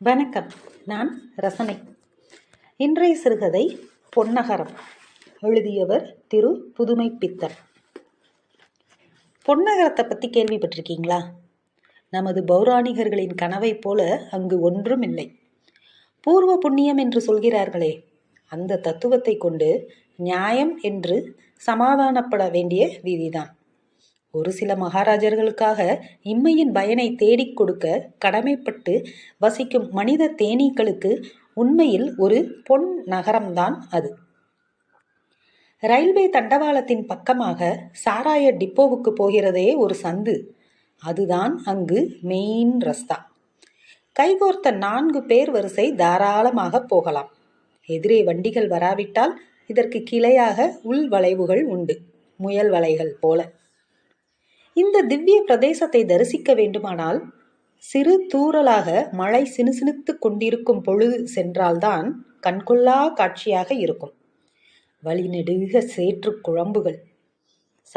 வணக்கம். நான் ரசனை. இன்றைய சிறுகதை பொன்னகரம். எழுதியவர் திரு புதுமை பித்தர் பொன்னகரத்தை பற்றி கேள்விப்பட்டிருக்கீங்களா? நமது பௌராணிகர்களின் கனவைப் போல அங்கு ஒன்றும் இல்லை. பூர்வ புண்ணியம் என்று சொல்கிறார்களே அந்த தத்துவத்தை கொண்டு நியாயம் என்று சமாதானப்பட வேண்டிய விதிதான். ஒரு சில மகாராஜர்களுக்காக இம்மையின் பயனை தேடிக் கொடுக்க கடமைப்பட்டு வசிக்கும் மனித தேனீக்களுக்கு உண்மையில் ஒரு பொன் நகரம்தான் அது. ரயில்வே தண்டவாளத்தின் பக்கமாக சாராய டிப்போவுக்கு போகிறதே ஒரு சந்து. அதுதான் அங்கு மெயின் ரஸ்தா. கைகோர்த்த நான்கு பேர் வரிசை தாராளமாக போகலாம். எதிரே வண்டிகள் வராவிட்டால் இதற்கு கிளையாக உள் வளைவுகள் உண்டு. முயல் வலைகள் போல. இந்த திவ்ய பிரதேசத்தை தரிசிக்க வேண்டுமானால் சிறு தூறலாக மழை சினுசினுத்து கொண்டிருக்கும் பொழுது சென்றால்தான் கண்கொள்ளா காட்சியாக இருக்கும். வழிநெடுக சேற்று குழம்புகள்.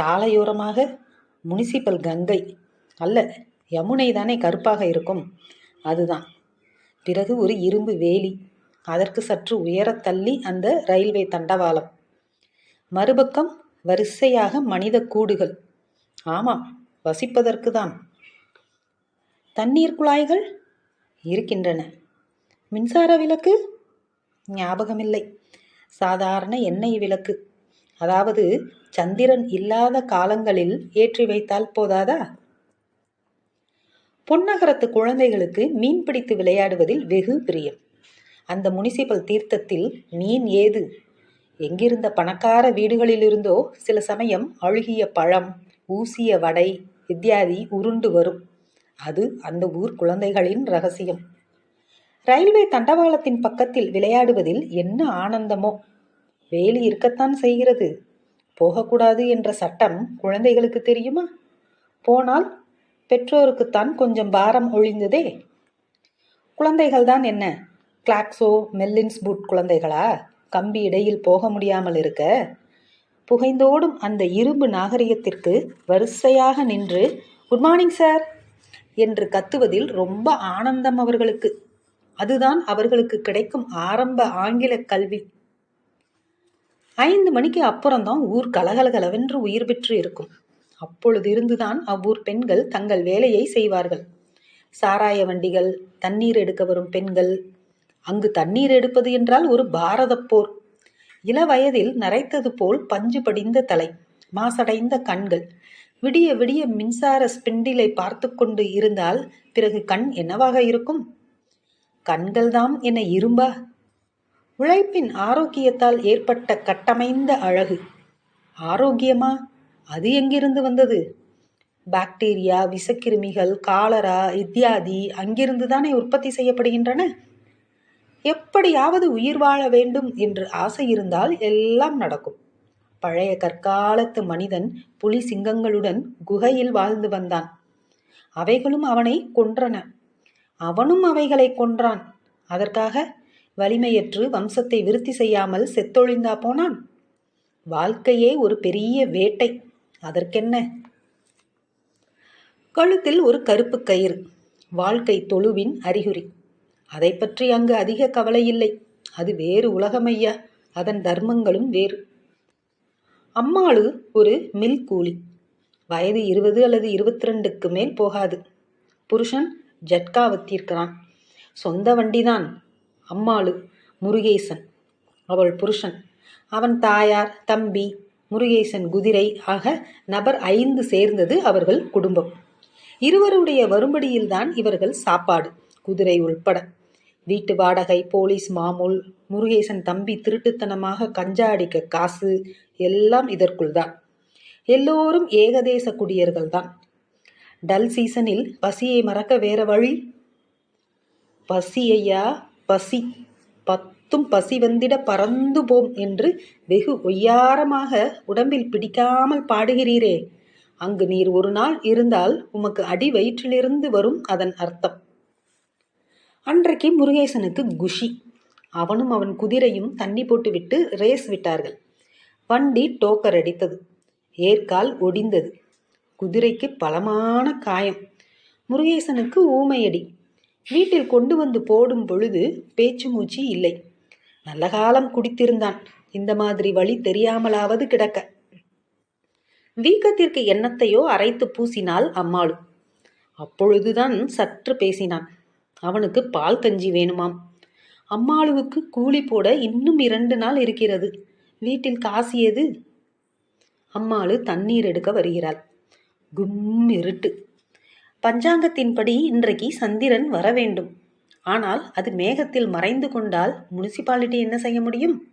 சாலையோரமாக முனிசிபல் கங்கை. அல்ல யமுனை தானே கருப்பாக இருக்கும். அதுதான். பிறகு ஒரு இரும்பு வேலி. அதற்கு சற்று உயரத் தள்ளி அந்த ரயில்வே தண்டவாளம். மறுபக்கம் வரிசையாக மனித கூடுகள். ஆமாம் வசிப்பதற்கு தான் தண்ணீர் குழாய்கள் இருக்கின்றன. மின்சார விளக்கு ஞாபகமில்லை. சாதாரண எண்ணெய் விளக்கு. அதாவது சந்திரன் இல்லாத காலங்களில் ஏற்றி வைத்தால் போதாதா? பொன்னகரத்து குழந்தைகளுக்கு மீன் பிடித்து விளையாடுவதில் வெகு பிரியம். அந்த முனிசிபல் தீர்த்தத்தில் மீன் ஏது? எங்கிருந்த பணக்கார வீடுகளிலிருந்தோ சில சமயம் அழுகிய பழம் ஊசிய வடை இத்தியாதி உருண்டு வரும். அது அந்த ஊர் குழந்தைகளின் ரகசியம். ரயில்வே தண்டவாளத்தின் பக்கத்தில் விளையாடுவதில் என்ன ஆனந்தமோ. வேலி இருக்கத்தான் செய்கிறது. போகக்கூடாது என்ற சட்டம் குழந்தைகளுக்கு தெரியுமா? போனால் பெற்றோருக்குத்தான் கொஞ்சம் பாரம் ஒழிந்ததே. குழந்தைகள்தான் என்ன? கிளாக்ஸோ மெல்லின்ஸ் பூட் குழந்தைகளா? கம்பி இடையில் போக முடியாமல் இருக்க? புகைந்தோடும் அந்த இரும்பு நாகரிகத்திற்கு வரிசையாக நின்று குட் மார்னிங் சார் என்று கத்துவதில் ரொம்ப ஆனந்தம் அவர்களுக்கு. அதுதான் அவர்களுக்கு கிடைக்கும் ஆரம்ப ஆங்கில கல்வி. ஐந்து மணிக்கு அப்புறம்தான் ஊர் கலகலகலவென்று உயிர் பெற்று இருக்கும். அப்பொழுது இருந்துதான் அவ்வூர் பெண்கள் தங்கள் வேலையை செய்வார்கள். சாராய வண்டிகள் தண்ணீர் எடுக்க வரும் பெண்கள். அங்கு தண்ணீர் எடுப்பது என்றால் ஒரு பாரத போர். இள வயதில் நரைத்தது போல் பஞ்சு படிந்த தலை மாசடைந்த கண்கள். விடிய விடிய மின்சார ஸ்பிண்டிலை பார்த்து கொண்டு இருந்தால் பிறகு கண் என்னவாக இருக்கும்? கண்கள்தாம் என இரும்பா? உழைப்பின் ஆரோக்கியத்தால் ஏற்பட்ட கட்டமைந்த அழகு. ஆரோக்கியமா? அது எங்கிருந்து வந்தது? பாக்டீரியா விசக்கிருமிகள் காலரா இத்தியாதி அங்கிருந்து தானே உற்பத்தி செய்யப்படுகின்றன? எப்படியாவது உயிர் வாழ வேண்டும் என்று ஆசை இருந்தால் எல்லாம் நடக்கும். பழைய கற்காலத்து மனிதன் புலி சிங்கங்களுடன் குகையில் வாழ்ந்து வந்தான். அவைகளும் அவனை கொன்றன. அவனும் அவைகளை கொன்றான். அதற்காக வலிமையற்று வம்சத்தை விருத்தி செய்யாமல் செத்தொழிந்தா போனான்? வாழ்க்கையே ஒரு பெரிய வேட்டை. அதற்கென்ன? கழுத்தில் ஒரு கருப்பு கயிறு. வாழ்க்கை தொழுவின் அறிகுறி. அதை பற்றி அங்கு அதிக கவலை இல்லை. அது வேறு உலகமையா அதன் தர்மங்களும் வேறு. அம்மாளு ஒரு மில் கூலி. வயது இருபது அல்லது இருபத்தி ரெண்டுக்கு மேல் போகாது. புருஷன் ஜட்கா வத்திருக்கிறான். சொந்த வண்டிதான். அம்மாளு முருகேசன். அவள் புருஷன். அவன் தாயார் தம்பி முருகேசன் குதிரை ஆக நபர் ஐந்து சேர்ந்தது அவர்கள் குடும்பம். இருவருடைய வரும்படியில்தான் இவர்கள் சாப்பாடு குதிரை உள்பட. வீட்டு வாடகை போலீஸ் மாமூல் முருகேசன் தம்பி திருட்டுத்தனமாக கஞ்சா அடிக்க காசு எல்லாம் இதற்குள் தான். எல்லோரும் ஏகதேச குடியர்கள் தான். டல் சீசனில் பசியை மறக்க வேற வழி? பசி ஐயா பசி. பத்தும் பசி வந்திட பறந்து போம் என்று வெகு ஒய்யாரமாக உடம்பில் பிடிக்காமல் பாடுகிறீரே. அங்கு நீர் ஒரு நாள் இருந்தால் உமக்கு அடி வயிற்றிலிருந்து வரும் அதன் அர்த்தம். அன்றைக்கு முருகேசனுக்கு குஷி. அவனும் அவன் குதிரையும் தண்ணி போட்டுவிட்டு ரேஸ் விட்டார்கள். வண்டி டோக்கர் அடித்தது. ஏற்கால் ஒடிந்தது. குதிரைக்கு பலமான காயம். முருகேசனுக்கு ஊமையடி. வீட்டில் கொண்டு வந்து போடும் பொழுது பேச்சு மூச்சு இல்லை. நல்ல காலம் குடித்திருந்தான். இந்த மாதிரி வழி தெரியாமலாவது கிடக்க. வீக்கத்திற்கு எண்ணத்தையோ அரைத்து பூசினாள் அம்மாளு. அப்பொழுதுதான் சற்று பேசினான். அவனுக்கு பால் கஞ்சி வேணுமாம். அம்மாளுவுக்கு கூலி போட இன்னும் இரண்டு நாள் இருக்கிறது. வீட்டில் காசு எது? அம்மாளு தண்ணீர் எடுக்க வருகிறாள். கும் இருட்டு. பஞ்சாங்கத்தின்படி இன்றைக்கு சந்திரன் வர வேண்டும். ஆனால் அது மேகத்தில் மறைந்து கொண்டால் முனிசிபாலிட்டி என்ன செய்ய முடியும்?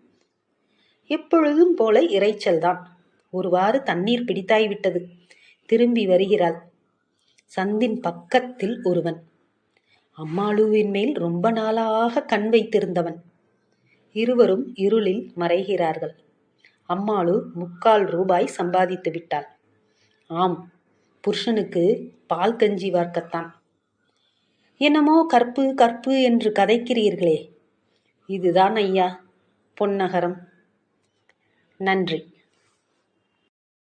எப்பொழுதும் போல இறைச்சல்தான் ஒருவாறு தண்ணீர் பிடித்தாய்விட்டது திரும்பி வருகிறாள். சந்தின் பக்கத்தில் ஒருவன். அம்மாளுவின் மேல் ரொம்ப நாளாக கண் வைத்திருந்தவன். இருவரும் இருளில் மறைகிறார்கள். அம்மாளு முக்கால் ரூபாய் சம்பாதித்து விட்டாள். ஆம் புருஷனுக்கு பால் கஞ்சி வார்க்கத்தான். என்னமோ கற்பு கற்பு என்று கதைக்கிறீர்களே. இதுதான் ஐயா பொன்னகரம். நன்றி.